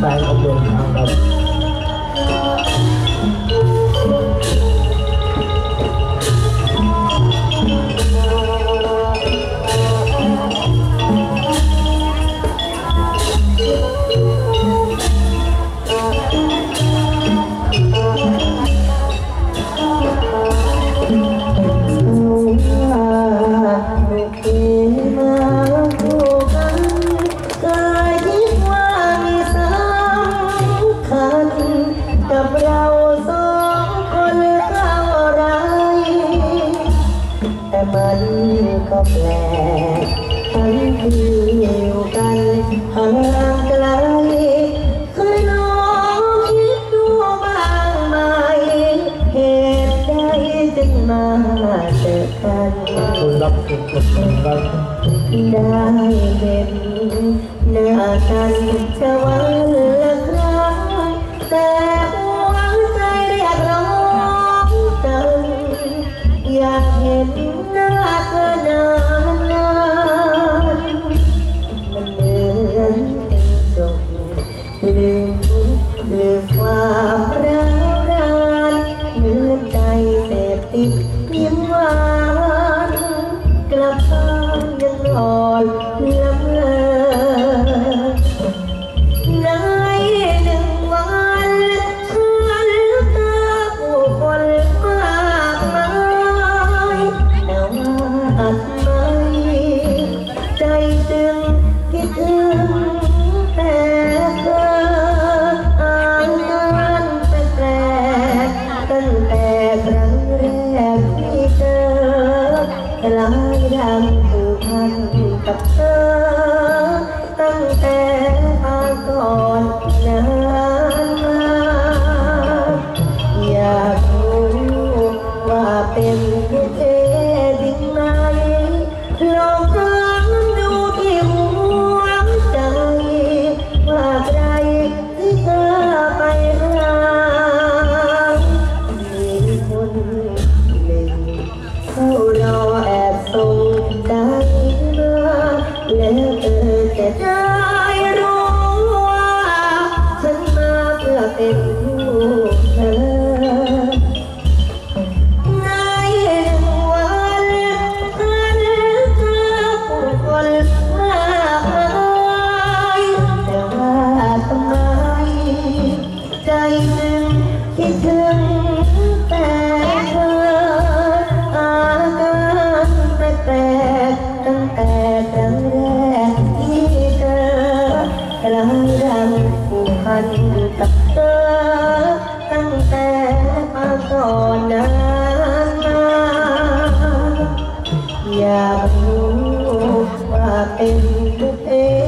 แฟนขอ แต่มันก็แปลกทั้งที่อยู่กันห่างไกลเคยลองคิดดูบ้างไหมเหตุใดจึงมาเจอกันคุณรับคุณกดคุณรับได้เป็นหน้ากันจะวันละ อยากเห็นหน้าเธอนานๆมันเหมือนเป็นสุขลืม คล้ายดำผูกพันกับเธอ ตั้งแต่มาก่อนนานมาอยากรู้ว่าเป็นเพศจริมา ลังดังผูกพันกับเธอตั้งแต่ปาก่อนนานมาอยากรู้ว่าเป็นตัวเอง